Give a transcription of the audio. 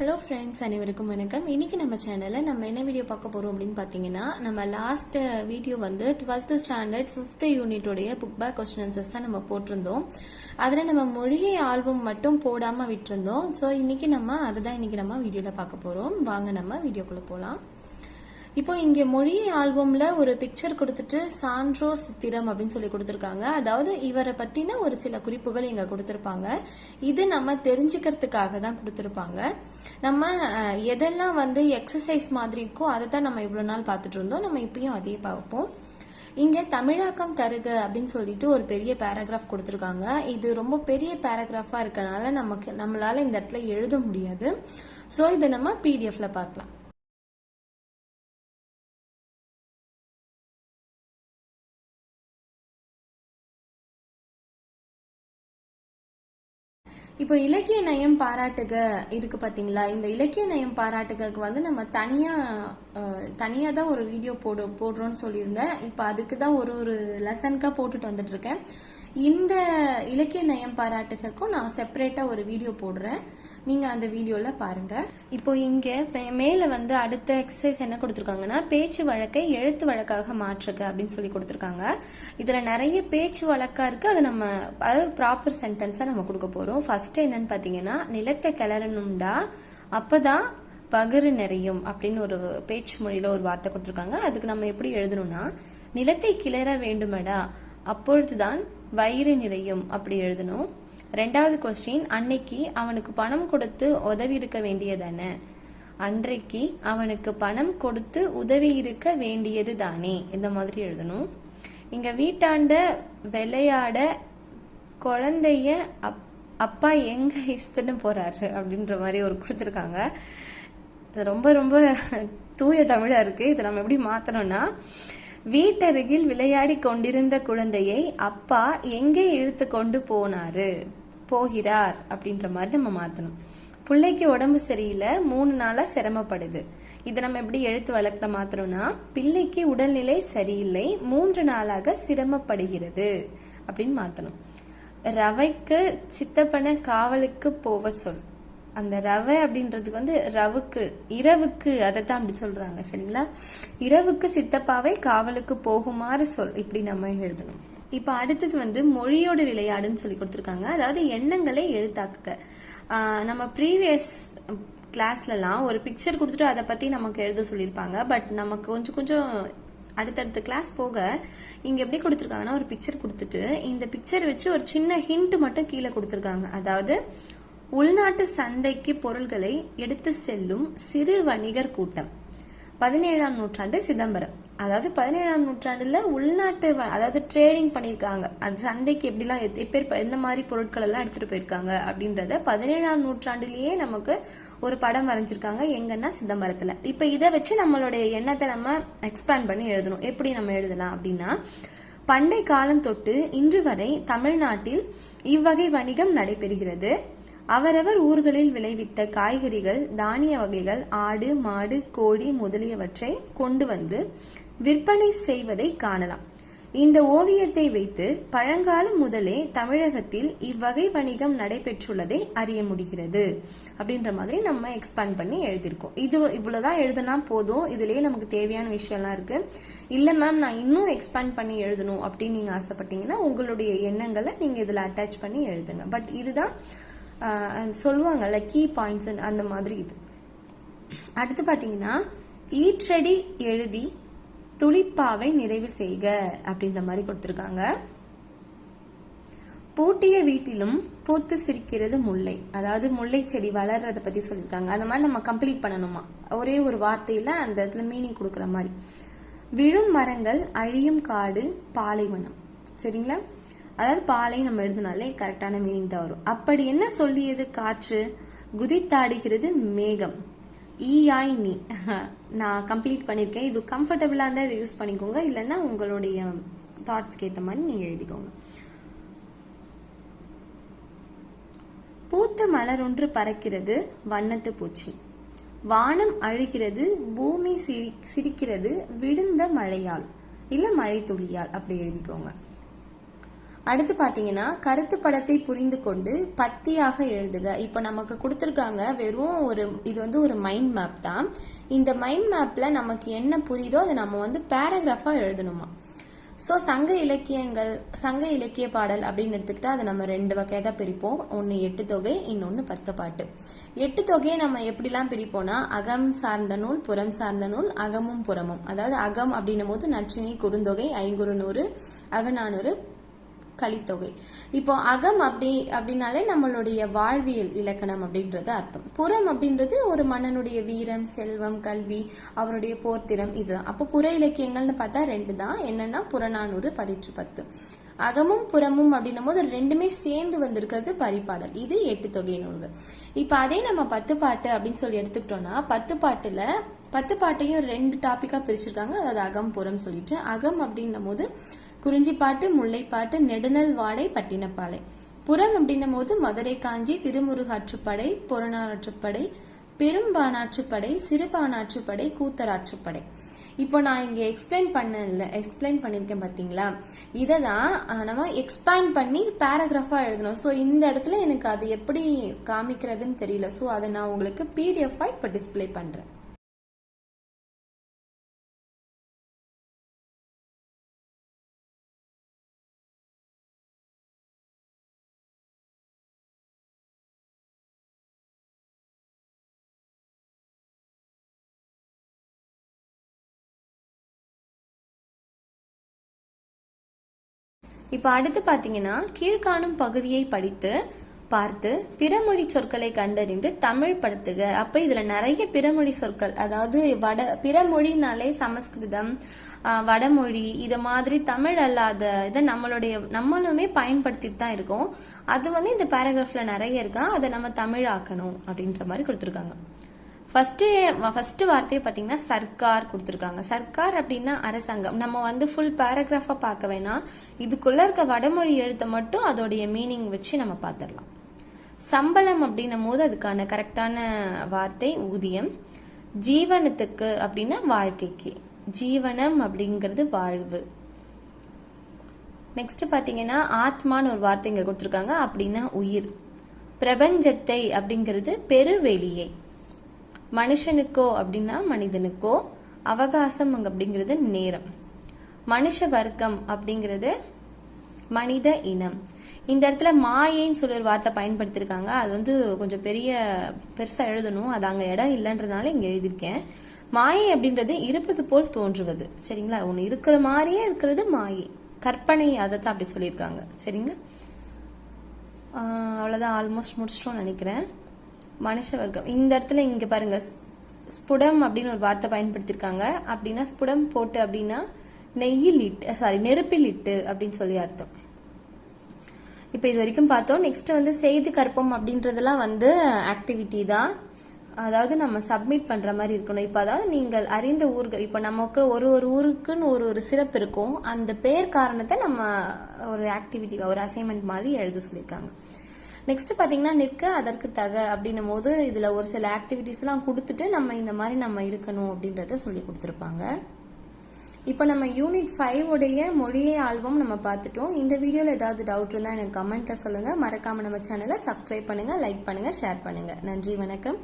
Hello friends அனைவருக்கும் வணக்கம். இன்னைக்கு நம்ம சேனலில் நம்ம என்ன வீடியோ பார்க்க போகிறோம் அப்படின்னு பார்த்தீங்கன்னா நம்ம லாஸ்ட் வீடியோ வந்து டுவெல்த்து ஸ்டாண்டர்ட் ஃபிஃப்த் யூனிட்டோடைய புக் பேக் கொஸ்டின் தான் நம்ம போட்டிருந்தோம். அதில் நம்ம மொழிகை ஆல்பம் மட்டும் போடாமல் விட்டுருந்தோம். ஸோ இன்னைக்கு நம்ம அதை தான் இன்னைக்கு நம்ம வீடியோவில் பார்க்க போகிறோம் வாங்க நம்ம வீடியோக்குள்ளே போகலாம் இப்போ இங்கே மொழி ஆல்பம்ல ஒரு பிக்சர் கொடுத்துட்டு சான்றோர் சித்திரம் அப்படின்னு சொல்லி கொடுத்துருக்காங்க. அதாவது இவரை பத்தின ஒரு சில குறிப்புகள் இங்க கொடுத்துருப்பாங்க. இது நம்ம தெரிஞ்சுக்கிறதுக்காக தான் கொடுத்துருப்பாங்க. நம்ம எதெல்லாம் வந்து எக்ஸசைஸ் மாதிரி இருக்கோ அதை தான் நம்ம இவ்வளோ நாள் பார்த்துட்டு இருந்தோம். நம்ம இப்பயும் அதே பார்ப்போம். இங்க தமிழாக்கம் தருக அப்படின்னு சொல்லிட்டு ஒரு பெரிய பேராகிராஃப் கொடுத்துருக்காங்க. இது ரொம்ப பெரிய பேராகிராஃபா இருக்கனால நமக்கு நம்மளால இந்த இடத்துல எழுத முடியாது. ஸோ இதை நம்ம பிடிஎஃப்ல பார்க்கலாம். இப்போ இலக்கிய நயம் பாராட்டுக இருக்கு பார்த்தீங்களா இந்த இலக்கிய நயம் பாராட்டுகளுக்கு வந்து நம்ம தனியாக தனியாக தான் ஒரு வீடியோ போடு போடுறோன்னு சொல்லியிருந்தேன். இப்போ அதுக்கு தான் ஒரு ஒரு லெசனுக்காக போட்டுட்டு வந்துட்டு இருக்கேன். இந்த இலக்கிய நயம் பாராட்டுகக்கும் நான் செப்பரேட்டாக ஒரு வீடியோ போடுறேன். நீங்கள் அந்த வீடியோவில் பாருங்க. இப்போ இங்கே மேலே வந்து அடுத்த எக்ஸசைஸ் என்ன கொடுத்துருக்காங்கன்னா பேச்சு வழக்கை எழுத்து வழக்காக மாற்றுக அப்படின்னு சொல்லி கொடுத்துருக்காங்க. இதில் நிறைய பேச்சு வழக்காக இருக்குது அது நம்ம அதாவது ப்ராப்பர் சென்டென்ஸாக நம்ம கொடுக்க போகிறோம் ஃபஸ்ட்டு என்னன்னு பார்த்தீங்கன்னா நிலத்தை கிளறணும்டா அப்பதான் பகிரு நிறையும் அப்படின்னு ஒரு பேச்சு மொழியில் ஒரு வார்த்தை கொடுத்துருக்காங்க. அதுக்கு நம்ம எப்படி எழுதணும்னா நிலத்தை கிளற வேண்டுமடா அப்பொழுதுதான் வயிறு நிறையும் அப்படி எழுதணும். ரெண்டாவது கொஸ்டின் அன்னைக்கு அவனுக்கு பணம் கொடுத்து உதவி இருக்க வேண்டியதானே? அன்றைக்கு அவனுக்கு பணம் கொடுத்து உதவி இருக்க வேண்டியது தானே? இந்த மாதிரி எழுதணும். இங்க வீட்டாண்ட விளையாட குழந்தைய அப்- அப்பா எங்க இஸ்துன்னு போறாரு அப்படின்ற மாதிரி ஒரு கொடுத்துருக்காங்க. இது ரொம்ப ரொம்ப தூய தமிழா இருக்கு. இதை நம்ம எப்படி மாத்தணும்னா வீட்டருகில் விளையாடி கொண்டிருந்த குழந்தையை அப்பா எங்கே இழுத்து கொண்டு போனாரு? போகிறார் அப்படின்ற மாதிரி நம்ம மாற்றணும் பிள்ளைக்கு உடம்பு சரியில்லை மூணு நாளாக சிரமப்படுது. இதை நம்ம எப்படி எழுத்து வழக்கில் மாத்திரம்னா பிள்ளைக்கு உடல்நிலை சரியில்லை மூன்று நாளாக சிரமப்படுகிறது அப்படின்னு மாற்றணும் ரவைக்கு சித்தப்பன காவலுக்கு போவ சொல். அந்த ரவை அப்படின்றதுக்கு வந்து ரவுக்கு இரவுக்கு அதை தான் அப்படி சொல்கிறாங்க சரிங்களா? இரவுக்கு சித்தப்பாவை காவலுக்கு போகுமாறு சொல் இப்படி நம்ம எழுதணும். இப்போ அடுத்தது வந்து மொழியோட விளையாடுன்னு சொல்லி கொடுத்துருக்காங்க. அதாவது எண்ணங்களை எழுத்தாக்குக. நம்ம ப்ரீவியஸ் கிளாஸ்லலாம் ஒரு பிக்சர் கொடுத்துட்டு அதை பற்றி நமக்கு எழுத சொல்லியிருப்பாங்க. பட் நமக்கு கொஞ்சம் கொஞ்சம் அடுத்தடுத்த கிளாஸ் போக இங்கே எப்படி கொடுத்துருக்காங்கன்னா ஒரு பிக்சர் கொடுத்துட்டு இந்த பிக்சர் வச்சு ஒரு சின்ன ஹிண்ட் மட்டும் கீழே கொடுத்துருக்காங்க. அதாவது உள்நாட்டு சந்தைக்கு பொருள்களை எடுத்து செல்லும் சிறு வணிகர் கூட்டம். பதினேழாம் நூற்றாண்டு சிதம்பரம். அதாவது பதினேழாம் நூற்றாண்டுல உள்நாட்டு வ- அதாவது ட்ரேடிங் பண்ணியிருக்காங்க அது சந்தைக்கு எப்படிலாம் எப்பேர் எந்த மாதிரி பொருட்கள் எல்லாம் எடுத்துட்டு போயிருக்காங்க அப்படின்றத பதினேழாம் நூற்றாண்டுலேயே நமக்கு ஒரு படம் வரைஞ்சிருக்காங்க. எங்கன்னா சிதம்பரத்துல. இப்ப இதை வச்சு நம்மளுடைய எண்ணத்தை நம்ம எக்ஸ்பேண்ட் பண்ணி எழுதணும். எப்படி நம்ம எழுதலாம் அப்படின்னா பண்டை காலம் தொட்டு இன்று வரை தமிழ்நாட்டில் இவ்வகை வணிகம் நடைபெறுகிறது. அவரவர் ஊர்களில் விளைவித்த காய்கறிகள் தானிய வகைகள் ஆடு மாடு கோழி முதலியவற்றை கொண்டு வந்து விற்பனை செய்வதை காணலாம். இந்த ஓவியத்தை வைத்து பழங்காலம் முதலே தமிழகத்தில் இவ்வகை வணிகம் நடைபெற்றுள்ளதை அறிய முடிகிறது. அப்படின்ற மாதிரி நம்ம எக்ஸ்பேண்ட் பண்ணி எழுதியிருக்கோம். இது இவ்வளோதான் எழுதுனா போதும். இதுலேயே நமக்கு தேவையான விஷயம்லாம் இருக்குது இல்லை மேம் நான் இன்னும் எக்ஸ்பேண்ட் பண்ணி எழுதணும் அப்படின்னு நீங்கள் ஆசைப்பட்டீங்கன்னா உங்களுடைய எண்ணங்களை நீங்கள் இதில் அட்டாச் பண்ணி எழுதுங்க. பட் இதுதான் சொல்லுவாங்கல்ல கீ பாயிண்ட்ஸ் அந்த மாதிரி இது. அடுத்து பார்த்தீங்கன்னா ஈற்றடி எழுதி துளிப்பாவை நிறைவு செய்க அப்படின்ற மாதிரி கொடுத்துருக்காங்க. பூட்டிய வீட்டிலும் பூத்து சிரிக்கிறது முல்லை. அதாவது முல்லை செடி வளர்றதை பற்றி சொல்லியிருக்காங்க. அந்த மாதிரி நம்ம கம்ப்ளீட் பண்ணணுமா? ஒரே ஒரு வார்த்தையில் அந்த இடத்துல மீனிங் கொடுக்குற மாதிரி. விழும் மரங்கள் அழியும் காடு பாலைவனம். சரிங்களா? அதாவது பாலை நம்ம எழுதினாலே கரெக்டான மீனிங் தான் வரும். அப்படி என்ன சொல்லியது காற்று? குதித்தாடுகிறது மேகம். ஈயாய் நீ நான் கம்ப்ளீட் பண்ணியிருக்கேன் இது கம்ஃபர்டபுளாக இருந்தால் இதை யூஸ் பண்ணிக்கோங்க. இல்லைன்னா உங்களுடைய தாட்ஸ்க்கு ஏற்ற மாதிரி நீங்கள் எழுதிக்கோங்க. பூத்த மலர் ஒன்று பறக்கிறது வண்ணத்து பூச்சி. வானம் அழுகிறது பூமி சிரி சிரிக்கிறது விழுந்த மழையால். இல்லை மழை துளியால் அப்படி எழுதிக்கோங்க. அடுத்து பார்த்தீங்கன்னா கருத்து படத்தை புரிந்து கொண்டு பத்தியாக எழுதுக. இப்போ நமக்கு கொடுத்துருக்காங்க வெறும் ஒரு இது வந்து ஒரு மைண்ட் மேப் தான். இந்த மைண்ட் மேப்பில் நமக்கு என்ன புரியுதோ அதை நம்ம வந்து பேராகிராஃபாக எழுதணுமா? ஸோ சங்க இலக்கியங்கள் சங்க இலக்கிய பாடல் அப்படின்னு எடுத்துக்கிட்டா அதை நம்ம ரெண்டு வகையாக தான் பிரிப்போம். ஒன்று எட்டு தொகை இன்னொன்று பத்து பாட்டு. எட்டு தொகையை நம்ம எப்படிலாம் பிரிப்போம்னா அகம் சார்ந்த நூல் புறம் சார்ந்த நூல் அகமும் புறமும். அதாவது அகம் அப்படின்னும் போது நற்றினை குறுந்தொகை ஐங்குறுநூறு அகநானூறு கலித்தொகை. இப்போ அகம் அப்படி அப்படின்னாலே நம்மளுடைய வாழ்வியல் இலக்கணம் அப்படின்றது அர்த்தம். புறம் அப்படின்றது ஒரு மன்னனுடைய வீரம் செல்வம் கல்வி அவருடைய போர்த்திறம் இதுதான். அப்போ புற இலக்கியங்கள்னு பார்த்தா ரெண்டு தான். என்னன்னா புறநானூறு பதிற்று பத்து. அகமும் புறமும் அப்படின்னும் போது ரெண்டுமே சேர்ந்து வந்திருக்கிறது பரிபாடல் இது எட்டு தொகை நூல்கள். இப்போ அதே நம்ம பத்து பாட்டு அப்படின்னு சொல்லி எடுத்துக்கிட்டோம்னா பத்து பாட்டுல பத்து பாட்டையும் ரெண்டு டாப்பிக்காக பிரிச்சிருக்காங்க. அதாவது அகம் புறம் சொல்லிட்டு. அகம் அப்படின்னும் போது குறிஞ்சிப்பாட்டு முல்லைப்பாட்டு நெடுநல் வாடை பட்டினப்பாலை. புறம் அப்படின்னும் போது மதுரை காஞ்சி திருமுருகாற்றுப்படை புறநாற்றுப்படை பெரும்பானாற்றுப்படை சிறுபானாற்றுப்படை கூத்தராற்றுப்படை. இப்போ நான் இங்கே எக்ஸ்பிளைன் பண்ணல எக்ஸ்பிளைன் பண்ணியிருக்கேன் பார்த்தீங்களா இதை தான் நம்ம எக்ஸ்பேண்ட் பண்ணி பேராகிராஃபாக எழுதணும். ஸோ இந்த இடத்துல எனக்கு அது எப்படி காமிக்கிறதுன்னு தெரியல. ஸோ அதை நான் உங்களுக்கு பிடிஎஃபாக இப்போ டிஸ்பிளே பண்ணுறேன் இப்போ அடுத்து பார்த்தீங்கன்னா கீழ்காணும் பகுதியை படித்து பார்த்து பிறமொழி சொற்களை கண்டறிந்து தமிழ் படுத்துக. அப்போ இதில் நிறைய பிறமொழி சொற்கள் அதாவது வட பிறமொழினாலே சமஸ்கிருதம் வடமொழி இதை மாதிரி தமிழ் அல்லாத இதை நம்மளுடைய நம்மளுமே பயன்படுத்திட்டு தான் இருக்கோம். அது வந்து இந்த பேராகிராஃபில் நிறைய இருக்கா? அதை நம்ம தமிழ் ஆக்கணும் அப்படின்ற மாதிரி கொடுத்துருக்காங்க. ஃபஸ்ட்டு ஃபஸ்ட்டு வார்த்தையை பார்த்தீங்கன்னா சர்க்கார் கொடுத்துருக்காங்க. சர்க்கார் அப்படின்னா அரசாங்கம். நம்ம வந்து ஃபுல் பேராகிராஃபாக பார்க்க வேணாம் இதுக்குள்ளே இருக்க வடமொழி எழுத்தை மட்டும் அதோடைய மீனிங் வச்சு நம்ம பார்த்துடலாம். சம்பளம் அப்படின்னும் போது அதுக்கான கரெக்டான வார்த்தை ஊதியம். ஜீவனத்துக்கு அப்படின்னா வாழ்க்கைக்கு. ஜீவனம் அப்படிங்கிறது வாழ்வு. நெக்ஸ்ட் பார்த்தீங்கன்னா ஆத்மான்னு ஒரு வார்த்தை இங்கே கொடுத்துருக்காங்க. அப்படின்னா உயிர். பிரபஞ்சத்தை அப்படிங்கிறது பெருவெளியை. மனுஷனுக்கோ அப்படின்னா மனிதனுக்கோ அவகாசம் அப்படிங்கிறது நேரம். மனுஷ வர்க்கம் அப்படிங்கிறது மனித இனம். இந்த இடத்துல மாயைன்னு சொல்லி ஒரு வார்த்தை பயன்படுத்தியிருக்காங்க அது வந்து கொஞ்சம் பெரிய பெருசாக எழுதணும். அது அங்கே இடம் இல்லைன்றதுனால இங்கே எழுதியிருக்கேன். மாயை அப்படின்றது இருப்பது போல் தோன்றுவது. சரிங்களா? ஒன்று இருக்கிற மாதிரியே இருக்கிறது மாயை. கற்பனை அதை தான் அப்படி சொல்லியிருக்காங்க. சரிங்களா? அவ்வளோதான் ஆல்மோஸ்ட் முடிச்சிட்டோம்னு நினைக்கிறேன். மனுஷ வர்க்கம் இந்த இடத்துல இங்கே பாருங்க ஸ்புடம் அப்படின்னு ஒரு வார்த்தை பயன்படுத்தியிருக்காங்க அப்படின்னா ஸ்புடம் போட்டு அப்படின்னா நெய்யில் இட்டு சாரி நெருப்பில் இட்டு அப்படின்னு சொல்லி அர்த்தம். இப்போ இது வரைக்கும் பார்த்தோம். நெக்ஸ்ட் வந்து செய்து கற்பம் அப்படின்றதெல்லாம் வந்து ஆக்டிவிட்டி தான். அதாவது நம்ம சப்மிட் பண்ணுற மாதிரி இருக்கணும். இப்போ அதாவது நீங்கள் அறிந்த ஊர்கள் இப்போ நமக்கு ஒரு ஒரு ஊருக்குன்னு ஒரு ஒரு சிறப்பு இருக்கும். அந்த பேர் காரணத்தை நம்ம ஒரு ஆக்டிவிட்டி ஒரு அசைன்மெண்ட் மாதிரி எழுத சொல்லியிருக்காங்க நெக்ஸ்ட் பார்த்தீங்கன்னா நிற்க அதற்கு தக அப்படின்னும் போது இதில் ஒரு சில ஆக்டிவிட்டீஸ்லாம் கொடுத்துட்டு நம்ம இந்த மாதிரி நம்ம இருக்கணும் அப்படின்றத சொல்லி கொடுத்துருப்பாங்க. இப்போ நம்ம யூனிட் ஃபைவ் உடைய மொழியை ஆல்பம் நம்ம பார்த்துட்டோம். இந்த வீடியோவில் ஏதாவது டவுட் இருந்தால் எனக்கு கமெண்ட்டில் சொல்லுங்கள் மறக்காமல் நம்ம சேனலை சப்ஸ்கிரைப் பண்ணுங்கள் லைக் பண்ணுங்கள் ஷேர் பண்ணுங்கள் நன்றி வணக்கம்.